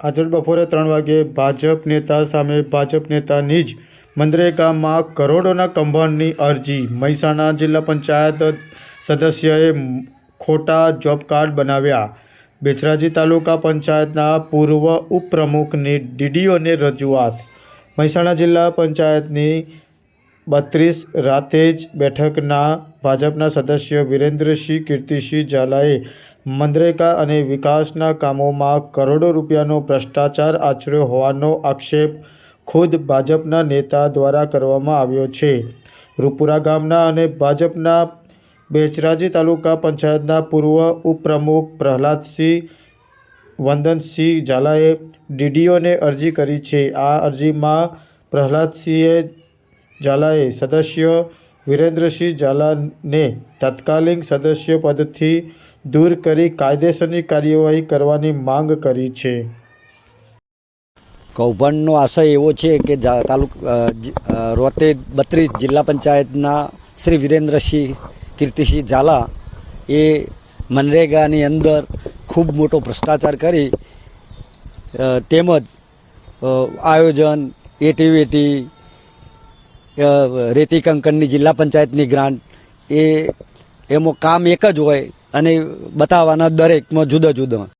આજે બપોરે ત્રણ વાગ્યે ભાજપ નેતા સામે ભાજપ નેતાની જ મનરેગામાં કરોડોના કૌભાંડની અરજી. મહેસાણા જિલ્લા પંચાયત સદસ્યએ ખોટા જોબ કાર્ડ બનાવ્યા. બેચરાજી તાલુકા પંચાયતના પૂર્વ ઉપપ્રમુખની ડીડીઓને રજૂઆત. મહેસાણા જિલ્લા પંચાયતની બત્રીસ રાતેજ બેઠકના ભાજપના સદસ્ય વિરેન્દ્રસિંહ કીર્તિસિંહ ઝાલાએ મનરેગા અને વિકાસના કામોમાં કરોડો રૂપિયાનો ભ્રષ્ટાચાર આચર્યો હોવાનો આક્ષેપ ખુદ ભાજપના નેતા દ્વારા કરવામાં આવ્યો છે. રૂપુરા ગામના અને ભાજપના બેચરાજી તાલુકા પંચાયતના પૂર્વ ઉપપ્રમુખ પ્રહલાદસિંહ વંદનસિંહ ઝાલાએ ડીડીઓને અરજી કરી છે. આ અરજીમાં પ્રહલાદસિંહે ઝાલાએ સદસ્ય વિરેન્દ્રસિંહ ઝાલાને તત્કાલીન સદસ્ય પદથી દૂર કરી કાયદેસરની કાર્યવાહી કરવાની માંગ કરી છે. કૌભાંડનો આશય એવો છે કે તાલુક રોતે બત્રીસ જિલ્લા પંચાયતના શ્રી વિરેન્દ્રસિંહ કીર્તિસિંહ ઝાલા એ મનરેગાની અંદર ખૂબ મોટો ભ્રષ્ટાચાર કરી તેમજ આયોજન, એટીવીટી રેતી કંકણની જિલ્લા પંચાયતની ગ્રાન્ટ. એ, એમાં કામ એક જ હોય અને બતાવવાના દરેકમાં જુદા જુદા.